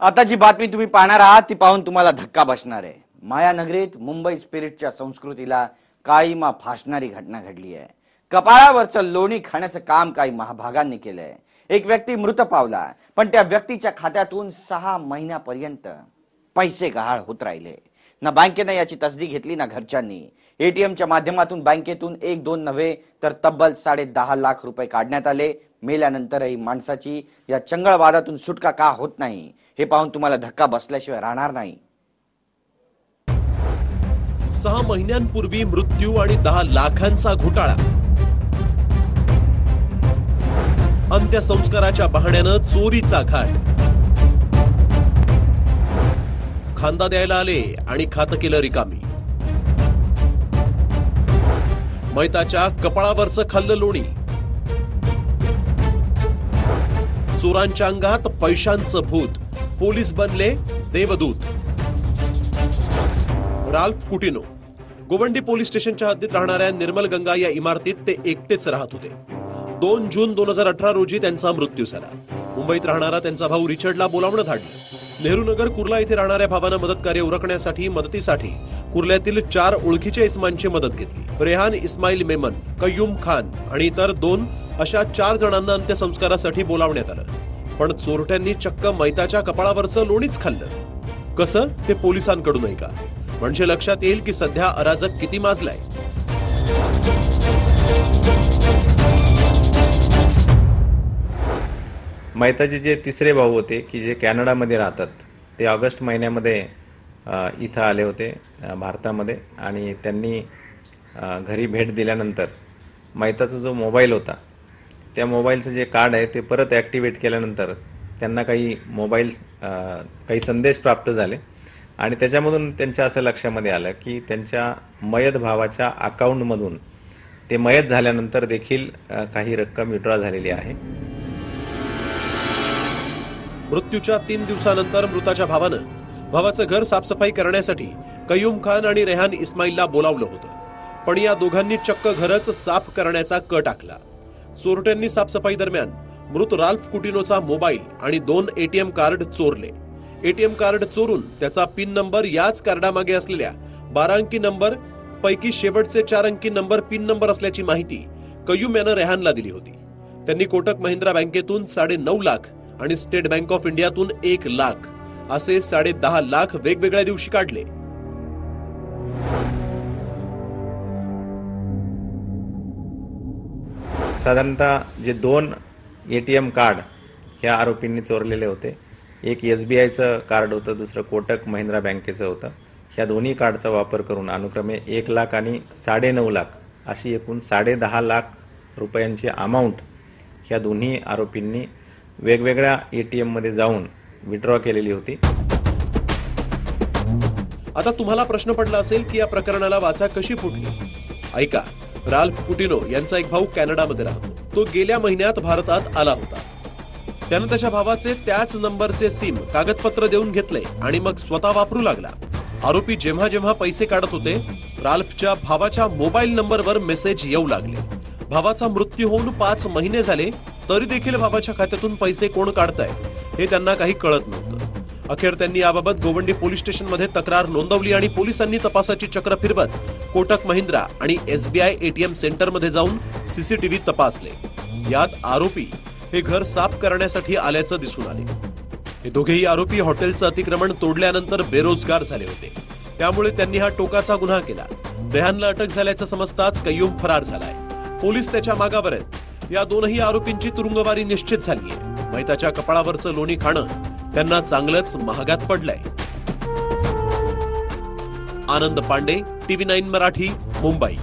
आता जी बातमी तुम्ही पाहणार आहात ती पाहून तुम्हाला धक्का बसणार आहे. मायानगरीत मुंबई स्पिरिटच्या संस्कृतीला काळीमा फासणारी घटना घडली आहे. कपाळावरचं लोणी खाण्याचं काम काही महाभागांनी केलंय. एक व्यक्ती मृत पावला पण त्या व्यक्तीच्या खात्यातून सहा महिन्यापर्यंत पैसे गहाळ होत राहिले. ना बँकेनं याची तसदी घेतली ना घरच्यांनी. एटीएमच्या माध्यमातून बँकेतून एक दोन नव्हे तर तब्बल साडे दहा लाख रुपये काढण्यात आले. मेल्यानंतरही माणसाची या चंगळवादातून सुटका का होत नाही हे पाहून तुम्हाला धक्का बसल्याशिवाय राहणार नाही. सहा महिन्यांपूर्वी मृत्यू आणि दहा लाखांचा घोटाळा. अंत्यसंस्काराच्या बहाण्यानं चोरीचा घाट. खांदा द्यायला आले आणि खातं केलं रिकामी. मैताच्या कपाळावरचं खाल्लं लोणी. चोरांच्या अंगात पैशांचं भूत. पोलीस बनले देवदूत. राल्फ कुटिनो गोवंडी पोलीस स्टेशनच्या हद्दीत राहणाऱ्या निर्मल गंगा या इमारतीत ते एकटेच राहत होते. दोन जून दोन हजार अठरा रोजी त्यांचा मृत्यू झाला. मुंबईत राहणारा त्यांचा भाऊ रिचर्डला बोलावणं धाडलं. नेहरू नगर कुर्ला इथे राहणाऱ्या भावानं मदत कार्य उरकण्यासाठी मदतीसाठी कुर्ल्यातील चार ओळखीच्या इस्मांची मदत घेतली. रेहान इस्माईल मेमन कय्यूम खान आणि इतर दोन अशा चार जणांना अंत्यसंस्कारासाठी बोलावण्यात आलं. पण चोरट्यांनी चक्क मैताच्या कपाळावरचं लोणीच खाल्लं. कसं? ते पोलिसांकडून ऐका म्हणजे लक्षात येईल की सध्या अराजक किती माजलाय. मैताचे जे तिसरे भाऊ होते की जे कॅनडामध्ये राहतात ते ऑगस्ट महिन्यामध्ये इथं आले होते भारतामध्ये. आणि त्यांनी घरी भेट दिल्यानंतर मैताचा जो मोबाईल होता त्या मोबाईलचं जे कार्ड आहे ते परत ॲक्टिवेट केल्यानंतर त्यांना काही मोबाईल काही संदेश प्राप्त झाले. आणि त्याच्यामधून त्यांच्या असं लक्षामध्ये आलं की त्यांच्या मयत भावाच्या अकाउंटमधून ते मयत झाल्यानंतर देखील काही रक्कम विड्रॉ झालेली आहे. मृत्यूच्या तीन दिवसानंतर मृताच्या भावानं भावाचं घर साफसफाई करण्यासाठी कयूम खान आणि रेहान इस्माईलला बोलावलं होतं. पण या दोघांनी चक्क घरच साफ करण्याचा क टाकला चोरट्यांनी साफसफाई दरम्यान मृत राल्फ कुटिनोचा मोबाईल आणि दोन एटीएम कार्ड चोरले. एटीएम कार्ड चोरून त्याचा पिन नंबर याच कार्डामागे असलेल्या बारा अंकी नंबर पैकी शेवटचे चार अंकी नंबर पिन नंबर असल्याची माहिती कयूम यानं रेहानला दिली होती. त्यांनी कोटक महिंद्रा बँकेतून साडे नऊ लाख आणि स्टेट बँक ऑफ इंडियातून एक लाख असे साडे दहा लाख वेगवेगळ्या दिवशी काढले. साधारणतः जे दोन ए टी एम कार्ड ह्या आरोपींनी चोरलेले होते. एक एस बी आयचं कार्ड होतं दुसरं कोटक महिंद्रा बँकेचं होतं. ह्या दोन्ही कार्डचा वापर करून अनुक्रमे एक लाख आणि साडे नऊ लाख अशी एकूण साडे दहा लाख रुपयांची अमाऊंट ह्या दोन्ही आरोपींनी वेगवेगळ्या एटीएममध्ये जाऊन विड्रॉ केलेली होती. आता तुम्हाला प्रश्न पडला असेल की या प्रकरणाला वाचा कशी फुटली? ऐका राल्फ कुटिनो यांचा एक भाऊ कॅनडामध्ये राहतो. तो गेल्या महिन्यात भारतात आला होता. त्यानं त्याच्या भावाचे त्याच नंबरचे सिम कागदपत्र देऊन घेतले आणि मग स्वतः वापरू लागला. आरोपी जेव्हा जेव्हा पैसे काढत होते राल्फच्या भावाच्या मोबाईल नंबरवर मेसेज येऊ लागले. भावाचा मृत्यू होऊन पाच महिने झाले तरी देखील बाबाच्या खात्यातून पैसे कोण काढताय हे त्यांना काही कळत नव्हतं अखेर त्यांनी याबाबत गोवंडी पोलीस स्टेशनमध्ये तक्रार नोंदवली आणि पोलिसांनी तपासाची चक्र फिरवत कोटक महिंद्रा आणि एसबीआय एटीएम सेंटरमध्ये जाऊन सीसीटीव्ही तपासले. यात आरोपी हे घर साफ करण्यासाठी आल्याचं दिसून आले. हे दोघेही आरोपी हॉटेलचं अतिक्रमण तोडल्यानंतर बेरोजगार झाले होते. त्यामुळे त्यांनी हा टोकाचा गुन्हा केला. रेहानला अटक झाल्याचं समजताच कय्यूम फरार झालाय. पोलीस त्याच्या मागावर आहेत. या दोनही आरोपींची तुरुंगवारी निश्चित झालीय मैताच्या कपाळावरचं लोणी खाणं त्यांना चांगलंच महागात पडलंय. Anand Pande TV nine Marathi Mumbai.